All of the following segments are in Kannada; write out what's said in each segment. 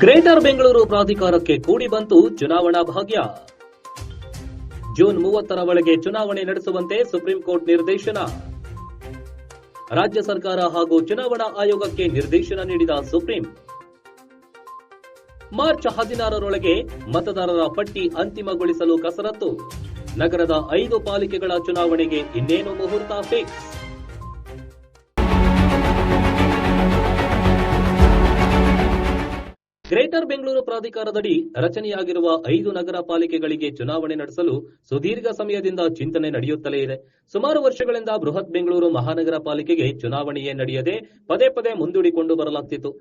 ಗ್ರೇಟರ್ ಬೆಂಗಳೂರು ಪ್ರಾಧಿಕಾರಕ್ಕೆ ಕೂಡಿ ಬಂತು ಚುನಾವಣಾ ಭಾಗ್ಯ. ಜೂನ್ ಮೂವತ್ತರ ಒಳಗೆ ಚುನಾವಣೆ ನಡೆಸುವಂತೆ ಸುಪ್ರೀಂ ಕೋರ್ಟ್ ನಿರ್ದೇಶನ. ರಾಜ್ಯ ಸರ್ಕಾರ ಹಾಗೂ ಚುನಾವಣಾ ಆಯೋಗಕ್ಕೆ ನಿರ್ದೇಶನ ನೀಡಿದ ಸುಪ್ರೀಂ. ಮಾರ್ಚ್ ಹದಿನಾರರೊಳಗೆ ಮತದಾರರ ಪಟ್ಟಿ ಅಂತಿಮಗೊಳಿಸಲು ಕಸರತ್ತು. ನಗರದ ಐದು ಪಾಲಿಕೆಗಳ ಚುನಾವಣೆಗೆ ಇನ್ನೇನು ಮುಹೂರ್ತ ಫಿಕ್ಸ್ ಗ್ರೇಟರ್ ಬೆಂಗಳೂರು ಪ್ರಾಧಿಕಾರದಡಿ ರಚನೆಯಾಗಿರುವ ಐದು ನಗರ ಪಾಲಿಕೆಗಳಿಗೆ ಚುನಾವಣೆ ನಡೆಸಲು ಸುದೀರ್ಘ ಸಮಯದಿಂದ ಚಿಂತನೆ ನಡೆಯುತ್ತಲೇ ಇದೆ. ಸುಮಾರು ವರ್ಷಗಳಿಂದ ಬೃಹತ್ ಬೆಂಗಳೂರು ಮಹಾನಗರ ಪಾಲಿಕೆಗೆ ಚುನಾವಣೆಯೇ ನಡೆಯದೆ ಪದೇ ಪದೇ ಮುಂದೂಡಿಕೊಂಡು ಬರಲಾಗ್ತಿತ್ತು.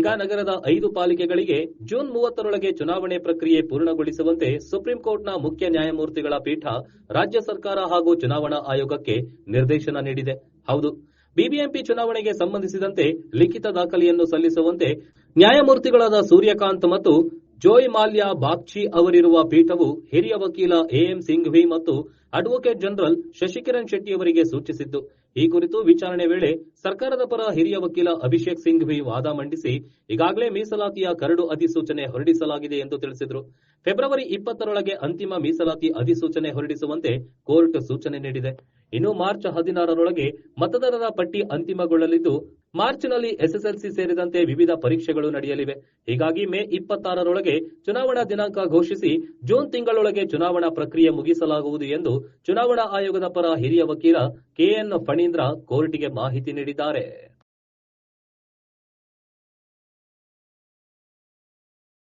ಈಗ ನಗರದ ಐದು ಪಾಲಿಕೆಗಳಿಗೆ ಜೂನ್ ಮೂವತ್ತರೊಳಗೆ ಚುನಾವಣೆ ಪ್ರಕ್ರಿಯೆ ಪೂರ್ಣಗೊಳಿಸುವಂತೆ ಸುಪ್ರೀಂ ಕೋರ್ಟ್ನ ಮುಖ್ಯ ನ್ಯಾಯಮೂರ್ತಿಗಳ ಪೀಠ ರಾಜ್ಯ ಸರ್ಕಾರ ಹಾಗೂ ಚುನಾವಣಾ ಆಯೋಗಕ್ಕೆ ನಿರ್ದೇಶನ ನೀಡಿದೆ. ಹೌದು ಬಿಬಿಎಂಪಿ ಚುನಾವಣೆಗೆ ಸಂಬಂಧಿಸಿದಂತೆ ಲಿಖಿತ ದಾಖಲೆಯನ್ನು ಸಲ್ಲಿಸುವಂತೆ ನ್ಯಾಯಮೂರ್ತಿಗಳಾದ ಸೂರ್ಯಕಾಂತ್ ಮತ್ತು ಜೋಯ್ ಮಾಲ್ಯ ಬಾಗ್ಚಿ ಅವರಿರುವ ಪೀಠವು ಹಿರಿಯ ವಕೀಲ ಎಎಂ ಸಿಂಘ್ವಿ ಮತ್ತು ಅಡ್ವೊಕೇಟ್ ಜನರಲ್ ಶಶಿಕಿರಣ್ ಶೆಟ್ಟಿ ಅವರಿಗೆ ಸೂಚಿಸಿದ್ದು. ಈ ಕುರಿತು ವಿಚಾರಣೆ ವೇಳೆ ಸರ್ಕಾರದ ಪರ ಹಿರಿಯ ವಕೀಲ ಅಭಿಷೇಕ್ ಸಿಂಘ್ವಿ ವಾದ ಮಂಡಿಸಿ ಈಗಾಗಲೇ ಮೀಸಲಾತಿಯ ಕರಡು ಅಧಿಸೂಚನೆ ಹೊರಡಿಸಲಾಗಿದೆ ಎಂದು ತಿಳಿಸಿದರು. ಫೆಬ್ರವರಿ ಇಪ್ಪತ್ತರೊಳಗೆ ಅಂತಿಮ ಮೀಸಲಾತಿ ಅಧಿಸೂಚನೆ ಹೊರಡಿಸುವಂತೆ ಕೋರ್ಟ್ ಸೂಚನೆ ನೀಡಿದೆ. ಇನ್ನು ಮಾರ್ಚ್ ಹದಿನಾರರೊಳಗೆ ಮತದಾರರ ಪಟ್ಟಿ ಅಂತಿಮಗೊಳ್ಳಲಿದ್ದು, ಮಾರ್ಚ್ನಲ್ಲಿ ಎಸ್ಎಸ್ಎಲ್ಸಿ ಸೇರಿದಂತೆ ವಿವಿಧ ಪರೀಕ್ಷೆಗಳು ನಡೆಯಲಿವೆ. ಹೀಗಾಗಿ ಮೇ ಇಪ್ಪತ್ತಾರರೊಳಗೆ ಚುನಾವಣಾ ದಿನಾಂಕ ಘೋಷಿಸಿ ಜೂನ್ ತಿಂಗಳೊಳಗೆ ಚುನಾವಣಾ ಪ್ರಕ್ರಿಯೆ ಮುಗಿಸಲಾಗುವುದು ಎಂದು ಚುನಾವಣಾ ಆಯೋಗದ ಪರ ಹಿರಿಯ ವಕೀಲ ಕೆಎನ್ ಫಣೀಂದ್ರ ಕೋರ್ಟ್ಗೆ ಮಾಹಿತಿ ನೀಡಿದ್ದಾರೆ.